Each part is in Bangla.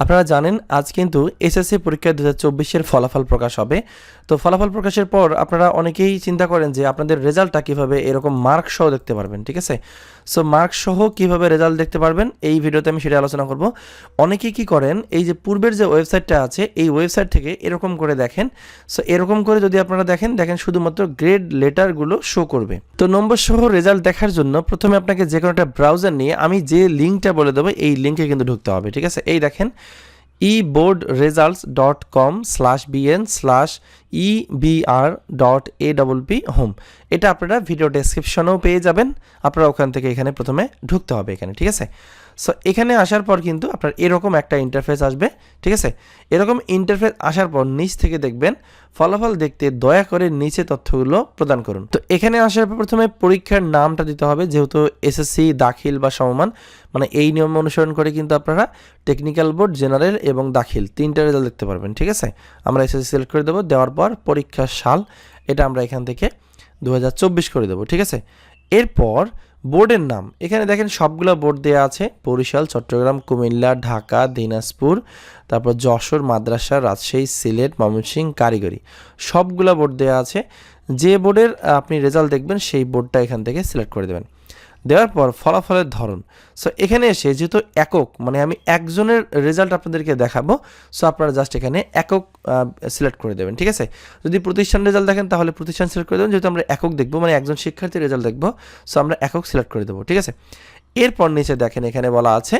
আপনারা জানেন, আজ কিন্তু এসএসসি পরীক্ষা দু হাজার ফলাফল প্রকাশ হবে। তো ফলাফল প্রকাশের পর আপনারা অনেকেই চিন্তা করেন যে আপনাদের রেজাল্টটা কীভাবে এরকম মার্ক সহ দেখতে পারবেন, ঠিক আছে? সো মার্ক সহ কীভাবে রেজাল্ট দেখতে পারবেন, এই ভিডিওতে আমি সেটা আলোচনা করব। অনেকেই কি করেন, এই যে পূর্বের যে ওয়েবসাইটটা আছে, এই ওয়েবসাইট থেকে এরকম করে দেখেন। সো এরকম করে যদি আপনারা দেখেন দেখেন শুধুমাত্র গ্রেড লেটারগুলো শো করবে। তো নম্বর সহ রেজাল্ট দেখার জন্য প্রথমে আপনাকে যে কোনো একটা ব্রাউজার নিয়ে আমি যে লিঙ্কটা বলে দেবো, এই লিঙ্কে কিন্তু ঢুকতে হবে, ঠিক আছে? এই দেখেন e board results dot com slash BN slash এটা আপনারা ভিডিও ডেসক্রিপশনেও পেয়ে যাবেন। আপনারা ওখান থেকে এখানে প্রথমে ঢুকতে হবে এখানে, ঠিক আছে? সো এখানে আসার পর কিন্তু আপনার এরকম একটা ইন্টারফেস আসবে, ঠিক আছে? এরকম ইন্টারফেস আসার পর নিচ থেকে দেখবেন, ফলাফল দেখতে দয়া করে নিচে তথ্যগুলো প্রদান করুন। তো এখানে আসার পর প্রথমে পরীক্ষার নামটা দিতে হবে, যেহেতু এসএসসি দাখিল বা সমমান মানে এই নিয়ম অনুসরণ করে কিন্তু আপনারা টেকনিক্যাল বোর্ড জেনারেল এবং দাখিল তিনটা রেজাল্ট দেখতে পারবেন, ঠিক আছে? আমরা এসএসসি সিলেক্ট করে দেবো, দেওয়ার পর পরীক্ষার সাল, এটা আমরা এখান থেকে দু হাজার চব্বিশ করে দেবো, ঠিক আছে? এরপর বোর্ডের নাম। এখানে দেখেন সবগুলো বোর্ড দেওয়া আছে। বরিশাল, চট্টগ্রাম, কুমিল্লা, ঢাকা, দিনাজপুর, তারপর যশোর, মাদ্রাসা, রাজশাহী, সিলেট, ময়মনসিংহ, কারিগরি। সবগুলো বোর্ড দেওয়া আছে। যে বোর্ডের আপনি রেজাল্ট দেখবেন, সেই বোর্ডটা এখান থেকে সিলেক্ট করে দেবেন। দেওয়ার পর ফলাফলের ধরন। সো এখানে এসে যেহেতু একক মানে আমি একজনের রেজাল্ট আপনাদেরকে দেখাবো সো আপনারা জাস্ট এখানে একক সিলেক্ট করে দেবেন, ঠিক আছে? যদি প্রতিষ্ঠান রেজাল্ট দেখেন, তাহলে প্রতিষ্ঠান সিলেক্ট করে দেবেন। যেহেতু আমরা একক দেখব মানে একজন শিক্ষার্থীর রেজাল্ট দেখব সো আমরা একক সিলেক্ট করে দেবো, ঠিক আছে? এরপর নিচে দেখেন, এখানে বলা আছে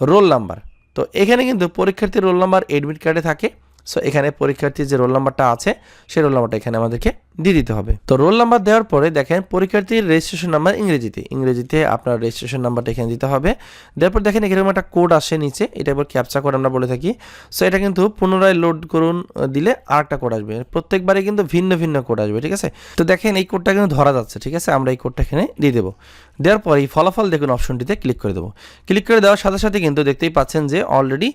রোল নাম্বার তো এখানে কিন্তু পরীক্ষার্থীর রোল নাম্বার এডমিট কার্ডে থাকে। সো এখানে পরীক্ষার্থীর যে রোল নাম্বারটা আছে, সেই রোল নাম্বারটা এখানে আমাদেরকে দিয়ে দিতে হবে। তো রোল নাম্বার দেওয়ার পরে দেখেন পরীক্ষার্থীর রেজিস্ট্রেশন নাম্বার ইংরেজিতে। ইংরেজিতে আপনার রেজিস্ট্রেশন নাম্বারটা এখানে দিতে হবে। দেওয়ার পর দেখেন এখানে একটা কোড আসে নিচে, এটা এবার ক্যাপচা কোড আমরা বলে থাকি। সো এটা কিন্তু পুনরায় লোড করুন দিলে আর একটা কোড আসবে। প্রত্যেকবারে কিন্তু ভিন্ন ভিন্ন কোড আসবে, ঠিক আছে? তো দেখেন এই কোডটা কিন্তু ধরা যাচ্ছে, ঠিক আছে? আমরা এই কোডটা এখানে দিয়ে দেবো। দেওয়ার পর এই ফলাফল দেখুন অপশনটিতে ক্লিক করে দেবো। ক্লিক করে দেওয়ার সাথে সাথে কিন্তু দেখতেই পাচ্ছেন যে অলরেডি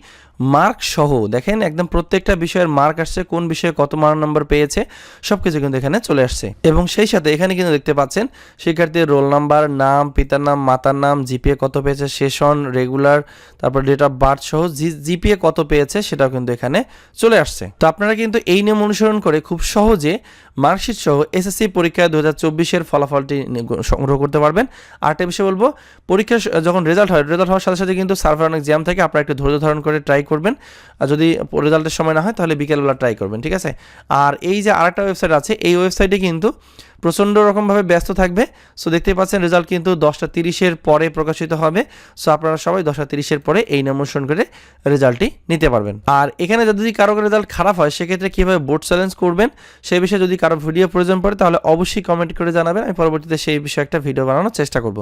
মার্ক সহ, দেখেন একদম প্রত্যেকটা বিষয়ের মার্ক আসছে, কোন বিষয়ে কত মার্ক নম্বর পেয়েছে সব কিছু কিন্তু এখানে চলে আসছে। এবং সেই সাথে এখানে কিন্তু দেখতে পাচ্ছেন, শিক্ষার্থীর রোল নাম্বার, নাম, পিতার নাম, মাতার নাম, জিপিএ কত পেয়েছে, সেশন, রেগুলার, তারপর ডেট অফ বার্থ সহ জিপিএ কত পেয়েছে সেটাও কিন্তু এখানে চলে আসছে। তো আপনারা কিন্তু এই নিয়ম অনুসরণ করে খুব সহজে মার্কশিট সহ এসএসসি পরীক্ষা দু হাজার চব্বিশের ফলাফলটি সংগ্রহ করতে পারবেন। আর একটা বিষয় বলব পরীক্ষা যখন রেজাল্ট হয় রেজাল্ট হওয়ার সাথে সাথে কিন্তু সার্ভার অনেক জ্যাম থাকে, আপনারা একটু ধৈর্য ধারণ করে ট্রাই করবেন। আর যদি রেজাল্টের সময় না হয়, তাহলে বিকেলবেলা ট্রাই করবেন, ঠিক আছে? আর এই যে আরেকটা ওয়েবসাইট আছে, এই ওয়েবসাইটে কিন্তু প্রচণ্ড রকমভাবে ব্যস্ত থাকবে। সো দেখতে পাচ্ছেন রেজাল্ট কিন্তু দশটা তিরিশের পরে প্রকাশিত হবে। সো আপনারা সবাই দশটা তিরিশের পরে এই নাম অনুসরণ করে রেজাল্টটি নিতে পারবেন। আর এখানে যদি কারও রেজাল্ট খারাপ হয়, সেক্ষেত্রে কীভাবে বোর্ড চ্যালেঞ্জ করবেন সেই বিষয়ে যদি কারও ভিডিও প্রয়োজন পড়ে, তাহলে অবশ্যই কমেন্ট করে জানাবেন। আমি পরবর্তীতে সেই বিষয়ে একটা ভিডিও বানানোর চেষ্টা করব।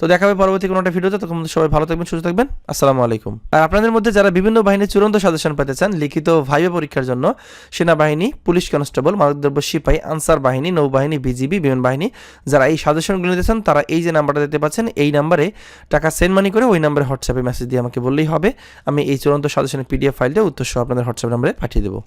তো দেখা হবে পরবর্তী কোনো একটা ভিডিওতে তখন সবাই ভালো থাকবেন, সুস্থ থাকবেন। আসসালামু আলাইকুম। আর আপনাদের মধ্যে যারা বিভিন্ন বাহিনীর চূড়ান্ত সাজেশন পেতে চান, লিখিত ভাইবে পরীক্ষার জন্য, সেনাবাহিনী, পুলিশ কনস্টেবল, মাদকদ্রব্য সিপাহী, আনসার বাহিনী, নৌবাহিনী বিজিবি বিমান বাহিনী, যারা এই সাজেশনগুলো নিতে চান তারা এই যে নাম্বারটা দিতে পাচ্ছেন, এই নাম্বারে টাকা সেন্ড মানি করে ওই নাম্বারে হোয়াটসঅ্যাপে মেসেজ দিয়ে আমাকে বললেই হবে। আমি এই চূড়ান্ত সাজেশনের পিডিএফ ফাইলটা উত্তর সহ আপনাদের হোয়াটসঅ্যাপ নাম্বারে পাঠিয়ে দেবো।